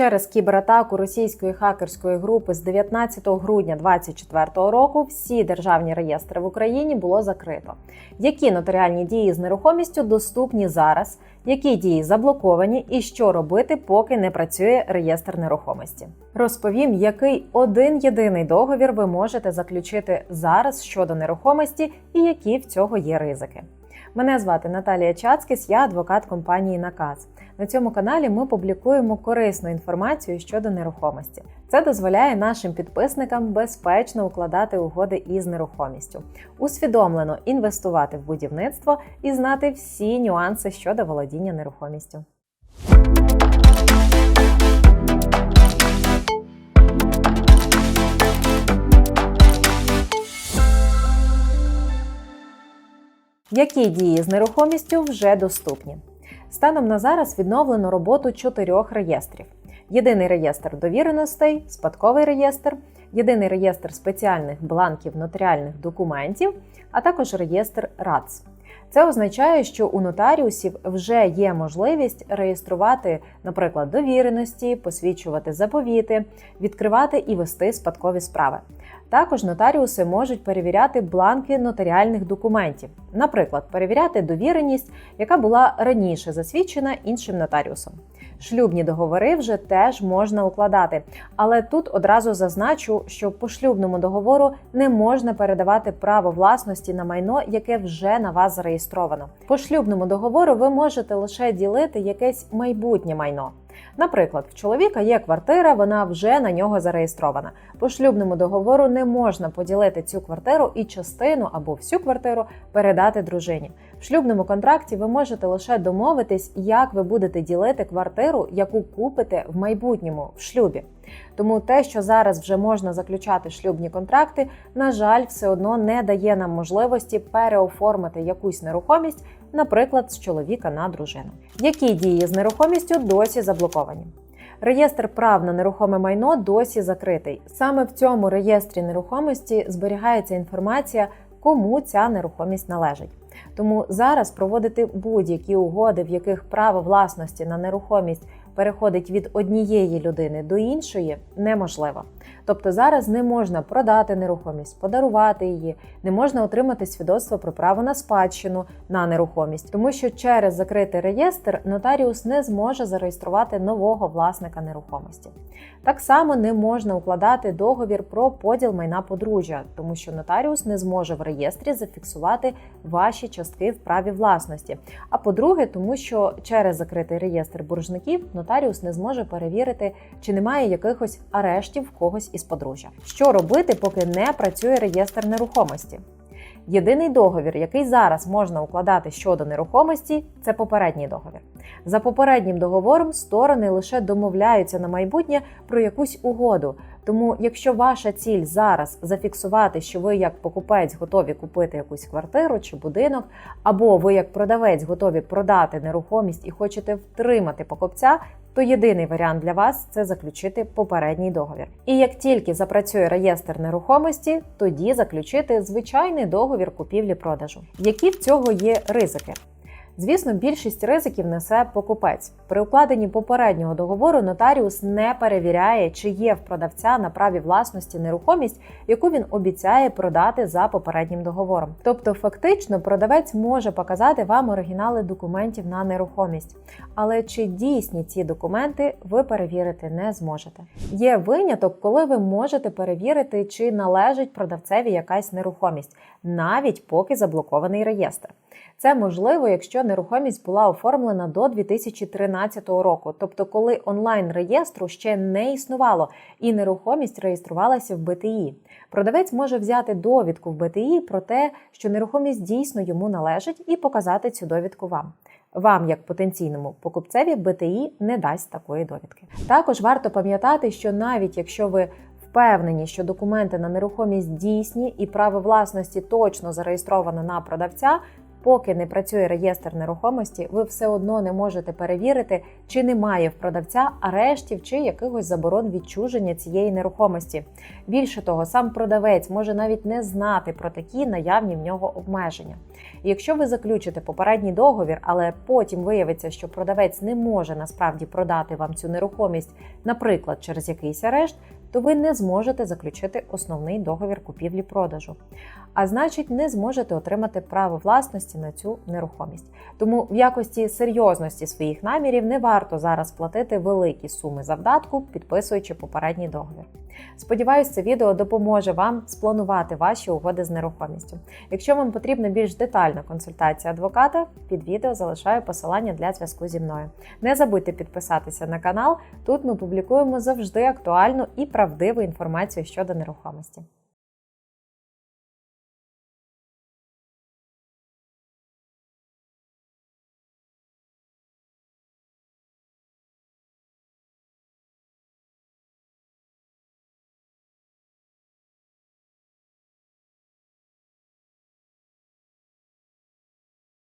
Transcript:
Через кібератаку російської хакерської групи з 19 грудня 2024 року всі державні реєстри в Україні було закрито. Які нотаріальні дії з нерухомістю доступні зараз, які дії заблоковані, і що робити, поки не працює реєстр нерухомості? Розповім, який один єдиний договір ви можете заключити зараз щодо нерухомості і які в цього є ризики. Мене звати Наталія Чацкіс, я адвокат компанії Наказ. На цьому каналі ми публікуємо корисну інформацію щодо нерухомості. Це дозволяє нашим підписникам безпечно укладати угоди із нерухомістю, усвідомлено інвестувати в будівництво і знати всі нюанси щодо володіння нерухомістю. Які дії з нерухомістю вже доступні? Станом на зараз відновлено роботу чотирьох реєстрів: єдиний реєстр довіреностей, спадковий реєстр, єдиний реєстр спеціальних бланків нотаріальних документів, а також реєстр РАЦ. Це означає, що у нотаріусів вже є можливість реєструвати, наприклад, довіреності, посвідчувати заповіти, відкривати і вести спадкові справи. Також нотаріуси можуть перевіряти бланки нотаріальних документів, наприклад, перевіряти довіреність, яка була раніше засвідчена іншим нотаріусом. Шлюбні договори вже теж можна укладати, але тут одразу зазначу, що по шлюбному договору не можна передавати право власності на майно, яке вже на вас зареєстровано. По шлюбному договору ви можете лише ділити якесь майбутнє майно. Наприклад, в чоловіка є квартира, вона вже на нього зареєстрована. По шлюбному договору не можна поділити цю квартиру і частину або всю квартиру передати дружині. В шлюбному контракті ви можете лише домовитись, як ви будете ділити квартиру, яку купите в майбутньому в шлюбі. Тому те, що зараз вже можна заключати шлюбні контракти, на жаль, все одно не дає нам можливості переоформити якусь нерухомість, наприклад, з чоловіка на дружину. Які дії з нерухомістю досі заблоковані? Реєстр прав на нерухоме майно досі закритий. Саме в цьому реєстрі нерухомості зберігається інформація, кому ця нерухомість належить. Тому зараз проводити будь-які угоди, в яких право власності на нерухомість переходить від однієї людини до іншої, неможливо. Тобто зараз не можна продати нерухомість, подарувати її, не можна отримати свідоцтво про право на спадщину на нерухомість, тому що через закритий реєстр нотаріус не зможе зареєструвати нового власника нерухомості. Так само не можна укладати договір про поділ майна подружжя, тому що нотаріус не зможе в реєстрі зафіксувати ваші частки в праві власності. А по-друге, тому що через закритий реєстр боржників нотаріус не зможе перевірити, чи немає якихось арештів в когось із подружжя. Що робити, поки не працює реєстр нерухомості? Єдиний договір, який зараз можна укладати щодо нерухомості, це попередній договір. За попереднім договором сторони лише домовляються на майбутнє про якусь угоду. Тому, якщо ваша ціль зараз зафіксувати, що ви як покупець готові купити якусь квартиру чи будинок, або ви як продавець готові продати нерухомість і хочете втримати покупця, то єдиний варіант для вас це заключити попередній договір. І як тільки запрацює реєстр нерухомості, тоді заключити звичайний договір купівлі-продажу. Які в цього є ризики? Звісно, більшість ризиків несе покупець. При укладенні попереднього договору нотаріус не перевіряє, чи є в продавця на праві власності нерухомість, яку він обіцяє продати за попереднім договором. Тобто, фактично, продавець може показати вам оригінали документів на нерухомість, але чи дійсні ці документи ви перевірити не зможете. Є виняток, коли ви можете перевірити, чи належить продавцеві якась нерухомість, навіть поки заблокований реєстр. Це можливо, якщо нерухомість була оформлена до 2013 року, тобто коли онлайн реєстру ще не існувало і нерухомість реєструвалася в БТІ. Продавець може взяти довідку в БТІ про те, що нерухомість дійсно йому належить, і показати цю довідку вам. Вам, як потенційному покупцеві, БТІ не дасть такої довідки. Також варто пам'ятати, що навіть якщо ви впевнені, що документи на нерухомість дійсні і право власності точно зареєстровано на продавця, Поки не працює реєстр нерухомості, ви все одно не можете перевірити, чи немає в продавця арештів чи якихось заборон відчуження цієї нерухомості. Більше того, сам продавець може навіть не знати про такі наявні в нього обмеження. І якщо ви заключите попередній договір, але потім виявиться, що продавець не може насправді продати вам цю нерухомість, наприклад, через якийсь арешт, то ви не зможете заключити основний договір купівлі-продажу. А значить, не зможете отримати право власності на цю нерухомість. Тому в якості серйозності своїх намірів не варто зараз платити великі суми завдатку, підписуючи попередній договір. Сподіваюсь, це відео допоможе вам спланувати ваші угоди з нерухомістю. Якщо вам потрібна більш детальна консультація адвоката, під відео залишаю посилання для зв'язку зі мною. Не забудьте підписатися на канал. Тут ми публікуємо завжди актуальну і правдиву інформацію щодо нерухомості.